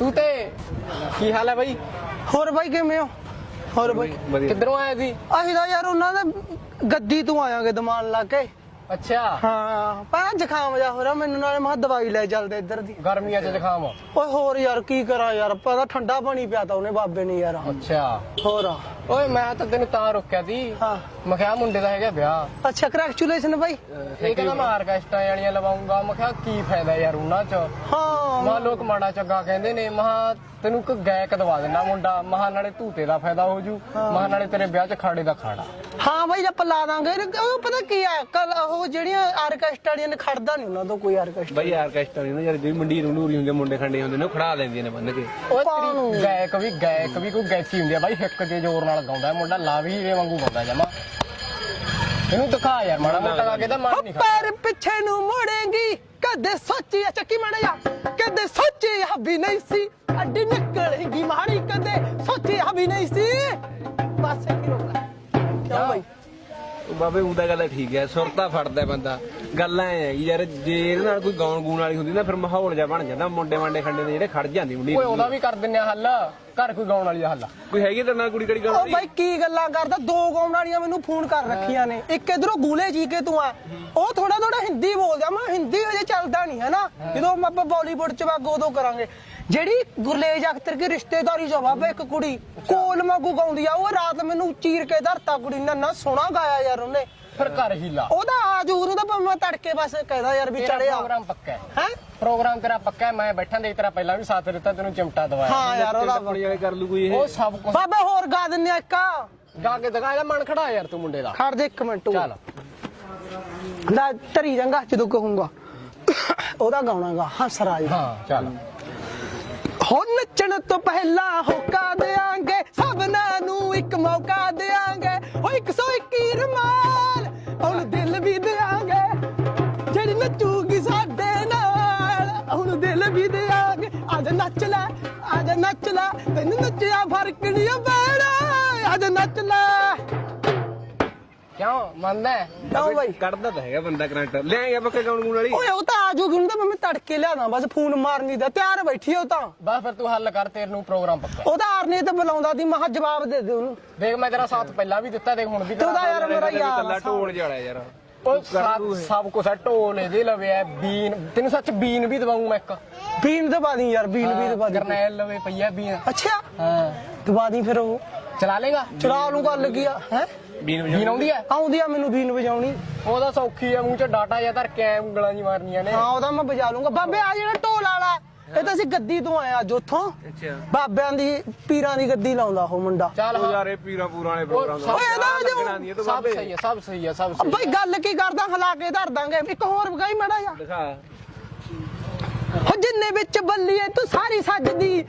ਤੂੰ ਤੇ ਕੀ ਹਾਲ ਹੈ ਬਾਈ? ਹੋਰ ਬਾਈ ਕਿਵੇਂ ਹੋ? ਹੋਰ ਬਾਈ। ਕਿੱਧਰੋਂ ਆਇਆ ਸੀ? ਅਸੀਂ ਤਾਂ ਯਾਰ ਉਹਨਾਂ ਦੇ ਗੱਦੀ ਤੋਂ ਆਇਆਂਗੇ ਦਮਾਨ ਲਾ ਕੇ। ਅੱਛਾ। ਹਾਂ ਪਰ ਜ਼ੁਕਾਮ ਜਾ ਹੋ ਰਿਹਾ ਮੈਨੂੰ ਨਾਲੇ ਮਾ ਦਵਾਈ ਲੈ ਚੱਲਦੇ ਇੱਧਰ ਦੀ। ਗਰਮੀਆਂ 'ਚ ਜ਼ੁਕਾਮ। ਓਏ ਹੋਰ ਯਾਰ ਕੀ ਕਰਾਂ ਯਾਰ ਪਤਾ ਠੰਡਾ ਪਾਣੀ ਪਿਆ ਤਾ ਉਹਨੇ ਬਾਬੇ ਨੇ ਯਾਰ। ਅੱਛਾ। ਹੋਰ। ਓਏ ਮੈਂ ਤਾਂ ਤੈਨੂੰ ਤਾਂ ਰੋਕਿਆ ਸੀ। ਹਾਂ। ਮੈਂ ਕਿਹਾ ਮੁੰਡੇ ਦਾ ਹੈਗਾ ਵਿਆਹ। ਅੱਛਾ ਕੰਗ੍ਰੈਚੁਲੇਸ਼ਨ ਬਾਈ। ਇਹ ਕਹਿੰਦਾ ਮੈਂ ਆਰਕੈਸਟਰਾ ਵਾਲੀਆਂ ਲਵਾਉਂਗਾ। ਮੈਂ ਕਿਹਾ ਕੀ ਫਾਇਦਾ ਯਾਰ ਉਹਨਾਂ 'ਚ? ਹਾਂ। ਮਾ ਲੋਕ ਮਾੜਾ ਚੰਗਾ ਕਹਿੰਦੇ ਨੇ। ਮਹਾ ਤੈਨੂੰ ਇੱਕ ਗਾਇਕ ਦਵਾ ਦੇਣਾ ਮੁੰਡਾ। ਮਹਾ ਨਾਲੇ ਧੂਤੇ ਦਾ ਫਾਇਦਾ ਹੋ ਜੂ। ਮਹਾ ਨਾਲੇ ਤੇਰੇ ਵਿਆਹ 'ਚ ਖਾੜੇ ਦਾ ਖਾੜਾ। ਹਾਂ ਬਾਈ ਆਪਾਂ ਲਾ ਦਾਂਗੇ। ਉਹ ਪਤਾ ਕੀ ਆ ਕੱਲ ਉਹ ਜਿਹੜੀਆਂ ਆਰਕੈਸਟਰਾ ਵਾਲੀਆਂ ਨੇ ਖੜਦਾ ਨਹੀਂ ਉਹਨਾਂ ਤੋਂ ਕੋਈ ਆਰਕੈਸਟਰਾ ਬਈ ਆਰਕੈਸਟਰਾ ਨਹੀਂ ਨਾ ਯਾਰ ਜਿਹੜੀ ਮੰਡੀ ਨੂਰੀ ਹੁੰਦੇ ਮੁੰਡੇ ਖੰਡੇ ਹੁੰਦੇ ਨੇ ਉਹ ਖੜਾ ਲੈਂਦੀਆਂ ਨੇ ਬੰਨ ਕੇ। ਨੂੰ- ਤੇਰੀ ਗਾਇਕ ਵੀ ਗਾਇਕ ਵੀ ਕੋਈ ਗਾਇਕੀ ਹੁੰਦੀ ਆ ਬਾਈ ਹਿੱਕ ਦੇ ਜ਼ੋਰ ਨਾਲ ਗਾਉਂਦਾ ਮੁੰਡਾ ਲਾ ਵੀ ਹੀਰੇ ਵਾਂਗੂ ਗਾਉਂਦਾ ਜਮਾ। ਇਹਨੂੰ ਦਿਖਾ ਯਾਰ ਮਾੜਾ ਮੋਟਾ ਗਾ ਕੇ ਤਾਂ ਮਨ ਨਹੀਂ ਖਾ ਪੈਰ ਪਿੱਛੇ ਨੂੰ ਮੁੜੇਗੀ ਕਦੇ ਸੋਚੀ ਆ ਚੱਕੀ ਮੜਿਆ ਕਦੇ ਸੋਚੀ ਆ ਵੀ ਨਹੀਂ ਸੀ। ਅੱਡੀ ਨਿਕਲੇਗੀ ਮਾਰੀ ਕਦੇ ਸੋਚੀ ਆ ਵੀ ਨਹੀਂ ਸੀ। ਬਸ ਇਹ ਰੋਕਾ ਕਿਉਂ ਬਾਈ? ਬਾਬੇ ਉਹਦਾ ਗੱਲ ਠੀਕ ਹੈ ਸੁਰਤਾ ਫੜਦਾ ਬੰਦਾ। ਗੱਲ ਐ ਹੈ ਯਾਰ ਜੇ ਇਹਦੇ ਨਾਲ ਕੋਈ ਗਾਉਣ ਗੂਣ ਵਾਲੀ ਹੁੰਦੀ ਨਾ ਫਿਰ ਮਾਹੌਲ ਜਿਹਾ ਬਣ ਜਾਂਦਾ ਮੁੰਡੇ ਮਾਂਡੇ ਖੰਡੇ ਦੇ ਜਿਹੜੇ ਖੜ ਜਾਂਦੀ ਮੁੰਡੀ ਓਏ ਉਹਦਾ ਵੀ ਕਰ ਦਿੰਨੇ ਆ ਹੱਲ। ਘਰ ਕੋਈ ਗਾਉਣ ਵਾਲੀ ਦਾ ਹੱਲ ਕੋਈ ਹੈਗੀ ਤੇਰੇ ਨਾਲ ਕੁੜੀ ਕੜੀ ਉਹ ਵਾਲੀ? ਬਾਈ ਕੀ ਗੱਲਾਂ ਕਰਦਾ? ਦੋ ਗਾਉਣ ਵਾਲੀਆਂ ਮੈਨੂੰ ਫੋਨ ਕਰ ਰੱਖੀਆਂ ਨੇ। ਇੱਕ ਇਧਰੋਂ ਗੂਲੇ ਜੀ ਕੇ ਤੂੰ ਆ। ਉਹ ਥੋੜਾ ਥੋੜਾ ਹਿੰਦੀ ਬੋਲਦਾ। ਮੈਂ ਹਿੰਦੀ ਹਜੇ ਚੱਲਦਾ ਨਹੀਂ ਹੈ ਨਾ? ਜਦੋਂ ਆਪਾਂ ਬਾਲੀਵੁੱਡ ਚ ਵਾਗ ਉਦੋਂ ਕਰਾਂਗੇ। ਜਿਹੜੀ ਗੁਰਲੇਜ ਅਖਤਰ ਦੀ ਰਿਸ਼ਤੇਦਾਰੀ ਚ ਬਾਬਾ ਇੱਕ ਕੁੜੀ ਕੋਲ ਵਾਂਗੂ ਗਾਉਂਦੀ ਆ ਉਹ ਰਾਤ ਮੈਨੂੰ ਚੀਰ ਕੇ ਧਰਤਾ ਕੁੜੀ ਨੇ ਨਾ ਸੋਹਣਾ ਗਾਇਆ ਯਾਰ ਉਹਨੇ। ਫਿਰ ਘਰ ਹੀਲਾ। ਉਹਦਾ ਆਜੂ ਉਹਨੂੰ ਤਾਂ ਭਾਵੇਂ ਤੜਕੇ ਬਸ ਕਹਿਦਾ ਯਾਰ ਵੀ ਤੇਰਾ ਚੜਿਆ ਪ੍ਰੋਗਰਾਮ ਪੱਕਾ ਹੈ। ਹੈ? ਪ੍ਰੋਗਰਾਮ ਤੇਰਾ ਪੱਕਾ ਹੈ ਮੈਂ ਬੈਠਾ ਦੇਖ ਤੇਰਾ ਪਹਿਲਾਂ ਵੀ ਸਾਥ ਦਿੱਤਾ ਤੈਨੂੰ ਚਿਮਟਾ ਦਵਾਇਆ। ਹਾਂ ਯਾਰ ਉਹਦਾ ਕੁੜੀ ਵਾਲੇ ਕਰ ਲੂ ਕੋਈ ਇਹ। ਉਹ ਸਭ ਕੁਝ ਬਾਬਾ ਹੋਰ ਗਾ ਦਿੰਨੇ ਆ ਇੱਕ ਗਾ ਕੇ ਦਿਖਾ ਇਹਦਾ ਮਨ ਖੜਾ ਯਾਰ ਤੂੰ ਮੁੰਡੇ ਦਾ। ਖੜ ਦੇ ਇੱਕ ਮਿੰਟ। ਚੱਲ। ਲੈ ਧਰੀ ਜਾਂਗਾ ਜਦੋਂ ਕਹੂੰਗਾ। ਉਹਦਾ ਗਾਉਣਾਗਾ ਹੰਸਰਾਜ ਦਾ ਹਾਂ ਚੱਲ। ਹੋ ਨੱਚਣ ਤੋਂ ਪਹਿਲਾਂ ਹੋਕਾ ਦੇਾਂਗੇ ਸਭਨਾਂ ਨੂੰ ਇੱਕ ਮੌਕਾ ਦੇਾਂਗੇ ਓ 121 ਰਮਾਲ ਹੁਣ ਦਿਲ ਵੀ ਦੇਾਂਗੇ ਜਿਹੜੀ ਨੱਚੂਗੀ ਸਾਡੇ ਨਾਲ। ਹੁਣ ਦਿਲ ਵੀ ਦੇਾਂਗੇ ਅੱਜ ਨੱਚ ਲੈ, ਅੱਜ ਨੱਚ ਲੈ, ਤੈਨੂੰ ਨੱਚਿਆ ਫ਼ਰਕ ਨਹੀਂ ਪੈਣਾ ਅੱਜ ਨੱਚ ਲੈ। ਕਿਉਂ? ਮੰਨਦਾ ਹੈ? ਕਿਉਂ ਬਾਈ? ਕੱਢਦਾ ਤਾਂ ਹੈਗਾ ਬੰਦਾ ਕਰੰਟ। ਲੈ ਆਇਆ ਬੱਕੇ ਗਾਉਣ ਗੂਣ ਵਾਲੀ? ਓਏ ਉਹ ਤਾਂ ਆਜੂਗੀ ਉਹਨੂੰ ਤਾਂ ਮੈਂ ਤੜਕੇ ਲਿਆਦਾ ਬਸ ਫੋਨ ਮਾਰਨੀ ਦਾ ਤਿਆਰ ਬੈਠੀ ਆ ਉਹ ਤਾਂ। ਬਸ ਫਿਰ ਤੂੰ ਹੱਲ ਕਰ ਤੇਰੇ ਨੂੰ ਪ੍ਰੋਗਰਾਮ ਪੱਕਾ। ਉਹਦਾ ਆਰਨੇ ਤੇ ਬੁਲਾਉਂਦਾ ਦੀ ਮਹਾ ਜਵਾਬ ਦੇ ਦੇ ਉਹਨੂੰ। ਦੇਖ ਮੈਂ ਤੇਰਾ ਸਾਥ ਪਹਿਲਾਂ ਵੀ ਦਿੱਤਾ ਦੇਖ ਹੁਣ ਵੀ ਤੇ ਉਹਦਾ ਯਾਰ ਮੇਰਾ ਯਾਰ ਕੱਲਾ ਆ, ਢੋਲ ਜੜਾ ਯਾਰ ਉਹ ਸਭ ਸਭ ਕੁਝ ਹੈ ਢੋਲ ਇਹਦੇ ਲਵੇ ਹੈ ਬੀਨ। ਤੈਨੂੰ ਸੱਚ ਬੀਨ ਵੀ ਦਵਾਉਂ ਮੈਂ ਇੱਕ। ਬੀਨ ਦਬਾ ਦੀ ਯਾਰ ਬੀਨ ਵੀ ਦਬਾ ਦੀ। ਕਰਨੈਲ ਲਵੇ ਪਈਆ ਬੀਨ। ਅੱਛਾ। ਹਾਂ। ਦਬਾ ਦੀ ਫਿਰ ਉਹ। ਚਲਾ ਲੇਗਾ? ਚਲਾ ਲੂ ਗੱਲ ਕੀ ਆ? ਹੈ? ਬੀਨ ਬੀਨ ਆਉਂਦੀ ਹੈ? ਆਉਂਦੀ ਆ ਮੈਨੂੰ ਬੀਨ ਵਜਾਉਣੀ? ਉਹਦਾ ਸੌਖੀ ਹੈ ਮੂੰਹ 'ਚ ਡਾਟਾ ਜਾਂ ਧਰ ਕੇ ਐਂ ਉਂਗਲਾਂ ਜੀ ਮਾਰਨੀਆਂ ਨੇ। ਹਾਂ ਉਹਦਾ ਮੈਂ ਵਜਾ ਲੂੰਗਾ। ਬਾਬੇ ਆ ਜਿਹੜਾ ਢੋਲ ਵਾਲਾ ਇਹ ਤਾਂ ਅਸੀਂ ਗੱਦੀ ਤੋਂ ਆਏ ਅੱਜ ਉੱਥੋਂ। ਅੱਛਾ। ਬਾਬਿਆਂ ਦੀ ਪੀਰਾਂ ਦੀ ਗੱਦੀ ਲਾਉਂਦਾ ਉਹ ਮੁੰਡਾ। ਚੱਲ ਉਹ ਹਾਂ। ਯਾਰ ਇਹ ਪੀਰਾਂ ਪੂਰਾਂ ਵਾਲੇ ਪ੍ਰੋਗਰਾਮ ਸਭ- ਓਏ ਇਹਦਾ ਜੋ ਲੱਗਣਾ ਨਹੀਂ ਇਹ ਤੋਂ ਸਭ ਬਾਬੇ? ਸਹੀ ਹੈ ਸਭ ਸਹੀ ਹੈ ਸਭ ਆ ਸਹੀ ਬਈ ਗੱਲ ਕੀ ਕਰਦਾ? ਹਲਾ ਕੇ ਧਰ ਦਾਂਗੇ। ਇੱਕ ਹੋਰ ਵਗਾਈ ਮੜਾ ਜਾ ਦਿਖਾ। ਹੋ ਜਿੰਨੇ ਵਿੱਚ ਬੱਲੀਏ ਤੂੰ ਸਾਰੀ ਸੱਜਦੀ।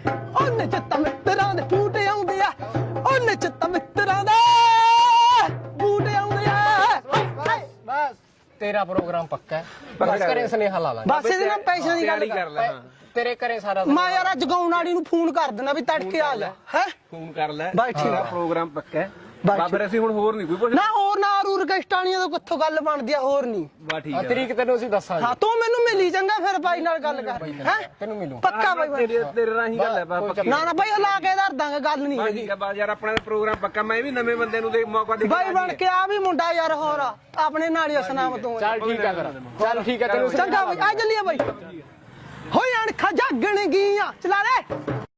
ਤੇਰਾ ਪ੍ਰੋਗਰਾਮ ਪੱਕਾ ਹੈ। ਬਸ ਕਰੇ ਸੁਨੇਹਾ ਲਾ ਲਾ ਬਸ ਇਹਦੇ ਨਾਲ ਪੈਸਿਆਂ ਦੀ ਗੱਲ ਕਰ ਲੈ ਤੇਰੇ ਘਰੇ ਸਾਰਾ ਮੈਂ ਯਾਰ ਅੱਜ ਗਾਉਣ ਵਾਲੀ ਨੂੰ ਫੋਨ ਕਰ ਦੇਣਾ ਵੀ ਤੜਕੇ ਆ ਜਾ ਹੈ? ਫੋਨ ਕਰ ਲੈ। ਬਸ ਠੀਕ ਆ। ਹਾਂ, ਪ੍ਰੋਗਰਾਮ ਪੱਕਾ ਹੈ। ਬਸ ਬਾਬੇ ਅਸੀਂ ਹੁਣ ਹੋਰ ਨਹੀਂ ਕੋਈ ਪੁੱਛ ਨਾ ਹੋਰ ਨਾ ਰੂਰ ਕਸ਼ਟਾਣੀਆਂ ਤੋਂ ਕਿੱਥੋਂ ਗੱਲ ਬਣਦੀ ਆ ਹੋਰ ਨਹੀਂ ਬਾ ਠੀਕ ਆ ਤਰੀਕ ਤੈਨੂੰ ਅਸੀਂ ਦੱਸਾਂਗੇ। ਹਾਂ ਤੂੰ ਮੈਨੂੰ ਮਿਲੀ ਚੰਗਾ ਫਿਰ ਬਾਈ ਨਾਲ ਗੱਲ ਕਰ। ਹੈ? ਤੈਨੂੰ ਮਿਲੂ। ਪੱਕਾ ਬਾਈ। ਤੇਰੇ ਤੇਰੇ ਰਾਹੀਂ ਗੱਲ ਹੈ ਬਾ ਪੱਕੀ ਨਾ ਨਾ ਬਾਈ ਹਲਾ ਕੇ ਧਰ ਦਾਂਗੇ ਗੱਲ ਨਹੀਂ ਬਾ ਹੈਗੀ। ਠੀਕ ਹੈ ਬਾ ਯਾਰ ਆਪਣਾ ਪ੍ਰੋਗਰਾਮ ਪੱਕਾ ਮੈਂ ਵੀ ਨਵੇਂ ਬੰਦੇ ਨੂੰ ਦੇ ਮੌਕਾ ਦੇ ਕੇ ਬਾਈ ਬਣ ਕੇ ਆ ਵੀ ਮੁੰਡਾ ਯਾਰ ਹੋਰ ਆ, ਆਪਣੇ ਨਾਲ ਹੀ ਸੁਨਾਮ ਤੋਂ। ਚੱਲ ਠੀਕ ਹੈ ਫਿਰ। ਚੱਲ ਠੀਕ ਹੈ ਤੈਨੂੰ ਚੰਗਾ ਬਾਈ ਆ ਚੱਲੀਏ ਬਾਈ। ਹੋਈ ਅਣਖਾਂ ਜਾਗਣ ਗੀਆਂ। ਚਲਾ ਲੈ।